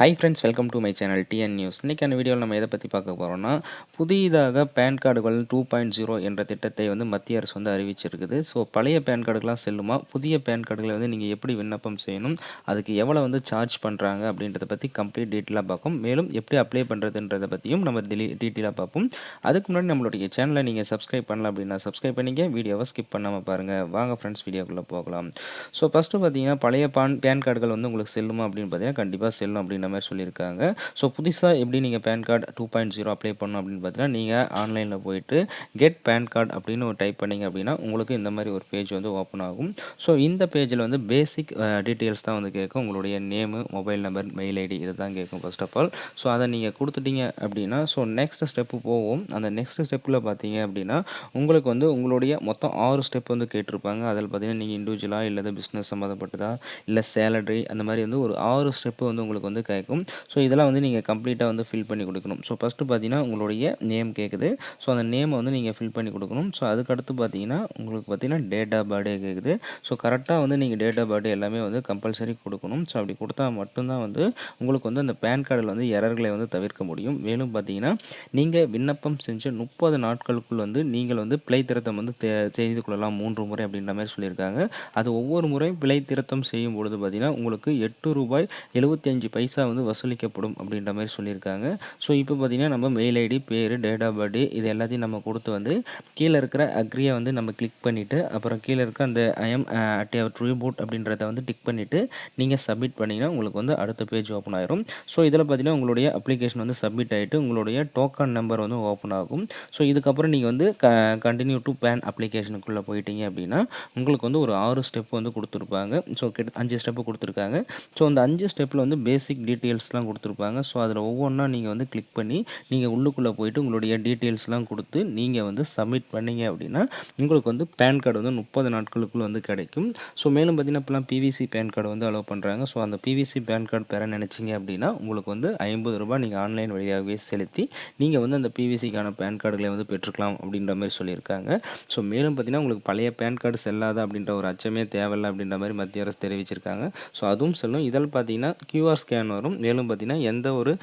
Hi friends welcome to my channel TN news இன்றைக்கான வீடியோவில் நம்ம எதை பற்றி பார்க்க போகிறோம்னா புதிதாக பேன் கார்டுகள் டூ பாயிண்ட் ஜீரோ என்ற திட்டத்தை வந்து மத்திய அரசு வந்து அறிவிச்சிருக்குது. ஸோ பழைய பேன் கார்டுகளாம் செல்லுமா? புதிய பேன் கார்டுகளை வந்து நீங்கள் எப்படி விண்ணப்பம் செய்யணும்? அதுக்கு எவ்வளோ வந்து சார்ஜ் பண்ணுறாங்க அப்படின்றத பற்றி கம்ப்ளீட் டீட்டெயிலாக பார்ப்போம். மேலும் எப்படி அப்ளை பண்ணுறதுன்றதை பற்றியும் நம்ம டெலி டீட்டெயிலாக பார்ப்போம். அதுக்கு முன்னாடி நம்மளுடைய சேனலை நீங்கள் சப்ஸ்கிரைப் பண்ணல அப்படின்னா சப்ஸ்கிரைப் பண்ணிங்க வீடியோவை ஸ்கிப் பண்ணாமல் பாருங்கள் வாங்க ஃப்ரெண்ட்ஸ் வீடியோக்குள்ளே போகலாம். ஸோ ஃபஸ்ட்டு பார்த்தீங்கன்னா பழைய பான் பேன் கார்டுகள் வந்து உங்களுக்கு செல்லுமா அப்படின்னு பார்த்தீங்கன்னா கண்டிப்பாக செல்லும் அப்படின்ற மாதிரி சொல்லியிருக்காங்க. ஸோ புதுசாக எப்படி நீங்கள் PAN card two point zero apply பண்ணணும் அப்படின்னு பார்த்தீங்கன்னா நீங்கள் ஆன்லைனில் போயிட்டு கெட் பேன் கார்டு அப்படின்னு ஒரு டைப் பண்ணிங்க அப்படின்னா உங்களுக்கு இந்த மாதிரி ஒரு பேஜ் வந்து ஓப்பன் ஆகும். ஸோ இந்த பேஜில் வந்து பேசிக் டீட்டெயில்ஸ் தான் வந்து கேட்கும். உங்களுடைய name mobile number mail ID இதை தான் கேட்கும் ஃபர்ஸ்ட் ஆஃப் ஆல் ஸோ அதை நீங்கள் கொடுத்துட்டீங்க அப்படின்னா ஸோ நெக்ஸ்ட் ஸ்டெப்பு போவோம். அந்த நெக்ஸ்ட் ஸ்டெப்பில் பார்த்தீங்க அப்படின்னா உங்களுக்கு வந்து உங்களுடைய மொத்தம் ஆறு ஸ்டெப் வந்து கேட்டிருப்பாங்க. அதில் பார்த்தீங்கன்னா நீங்கள் இண்டிவிஜுவலாக இல்லை பிஸ்னஸ் சம்மந்தப்பட்டதா இல்லை சேலரி அந்த மாதிரி வந்து ஒரு ஆறு ஸ்டெப்பு வந்து உங்களுக்கு வந்து இருக்கும். ஸோ இதெல்லாம் வந்து நீங்கள் கம்ப்ளீட்டாக வந்து ஃபில் பண்ணி கொடுக்கணும். ஸோ ஃபஸ்ட்டு பார்த்தீங்கன்னா உங்களுடைய நேம் கேட்குது ஸோ அந்த நேமை வந்து நீங்கள் ஃபில் பண்ணி கொடுக்கணும். ஸோ அதுக்கடுத்து பார்த்தீங்கன்னா உங்களுக்கு பார்த்தீங்கன்னா டேட் ஆஃப் பர்த்டே கேட்குது ஸோ கரெக்டாக வந்து நீங்கள் டேட் ஆஃப் பர்த்டே எல்லாமே வந்து கம்பல்சரி கொடுக்கணும். ஸோ அப்படி கொடுத்தா மட்டும்தான் வந்து உங்களுக்கு வந்து அந்த பேன் கார்டில் வந்து எரர்களை வந்து தவிர்க்க முடியும். மேலும் பார்த்தீங்கன்னா நீங்கள் விண்ணப்பம் செஞ்ச முப்பது நாட்களுக்குள் வந்து நீங்கள் வந்து பிழை திருத்தம் வந்து செய்து கொள்ளலாம். மூன்று முறை அப்படின்ற மாதிரி சொல்லியிருக்காங்க. அது ஒவ்வொரு முறையும் பிழை திருத்தம் செய்யும் பொழுது பார்த்தீங்கன்னா உங்களுக்கு எட்டு ரூபாய் எழுபத்தி அஞ்சு பைசா வந்து வசூலிக்கப்படும் அப்படின்ற மாதிரி சொல்லியிருக்காங்க. ஸோ இப்போ பார்த்தீங்கன்னா நம்ம மெயில் ஐடி பேர் டேட் ஆஃப் பர்த்டே இது எல்லாத்தையும் நம்ம கொடுத்து வந்து கீழே இருக்கிற அக்ரியை வந்து நம்ம கிளிக் பண்ணிவிட்டு அப்புறம் கீழே இருக்க அந்த ஐஎம் அட் ட்ரீபூட் அப்படின்றத வந்து டிக் பண்ணிவிட்டு நீங்கள் சப்மிட் பண்ணிங்கன்னா உங்களுக்கு வந்து அடுத்த பேஜ் ஓப்பன் ஆயிரும். ஸோ இதில் பார்த்தீங்கன்னா உங்களுடைய அப்ளிகேஷன் வந்து சப்மிட் ஆகிட்டு உங்களுடைய டோக்கன் நம்பர் வந்து ஓப்பன் ஆகும். ஸோ இதுக்கப்புறம் நீங்கள் வந்து க கண்டினியூ டு பேன் அப்ளிகேஷனுக்குள்ளே போயிட்டீங்க அப்படின்னா உங்களுக்கு வந்து ஒரு ஆறு ஸ்டெப் வந்து கொடுத்துருப்பாங்க. ஸோ கிட்ட அஞ்சு ஸ்டெப்பு கொடுத்துருக்காங்க. ஸோ அந்த அஞ்சு ஸ்டெப்பில் வந்து பேசிக் டீட்டெயில்ஸ்லாம் கொடுத்துருப்பாங்க. ஸோ அதில் ஒவ்வொன்றா நீங்கள் வந்து கிளிக் பண்ணி நீங்கள் உள்ளுக்குள்ளே போயிட்டு உங்களுடைய டீட்டெயில்ஸ்லாம் கொடுத்து நீங்கள் வந்து சப்மிட் பண்ணீங்க அப்படின்னா உங்களுக்கு வந்து பேன் கார்டு வந்து முப்பது நாட்களுக்குள் வந்து கிடைக்கும். ஸோ மேலும் பார்த்தீங்கன்னா இப்போலாம் பிவிசி பேன் கார்டு வந்து அலோவ் பண்ணுறாங்க ஸோ அந்த பிவிசி பேன் கார்டு பெற நினச்சிங்க அப்படின்னா உங்களுக்கு வந்து ஐம்பது ரூபாய் நீங்கள் ஆன்லைன் வழியாகவே செலுத்தி நீங்கள் வந்து அந்த பிவிசிக்கான பேன் கார்டுகளை வந்து பெற்றுக்கலாம் அப்படின்ற மாதிரி சொல்லியிருக்காங்க. ஸோ மேலும் பார்த்தீங்கன்னா உங்களுக்கு பழைய பேன் கார்டு செல்லாதா அப்படின்ற ஒரு அச்சமே தேவையில்லை அப்படின்ற மாதிரி மத்திய அரசு தெரிவிச்சிருக்காங்க. ஸோ அதுவும் செல்லும். இதில் பார்த்தீங்கன்னா கியூஆர் ஸ்கேன் வரும். மேலும் பார்த்தீங்கன்னா எந்த ஒரு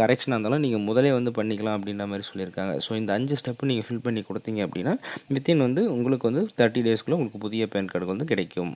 கரெக்ஷனாக இருந்தாலும் நீங்கள் முதலே வந்து பண்ணிக்கலாம் அப்படின்ற மாதிரி சொல்லியிருக்காங்க. ஸோ இந்த அஞ்சு ஸ்டெப்பு நீங்கள் ஃபில் பண்ணி கொடுத்தீங்க அப்படின்னா வித்தின் வந்து உங்களுக்கு வந்து தேர்ட்டி டேஸ்க்குள்ளே உங்களுக்கு புதிய பேன் கார்டு வந்து கிடைக்கும்.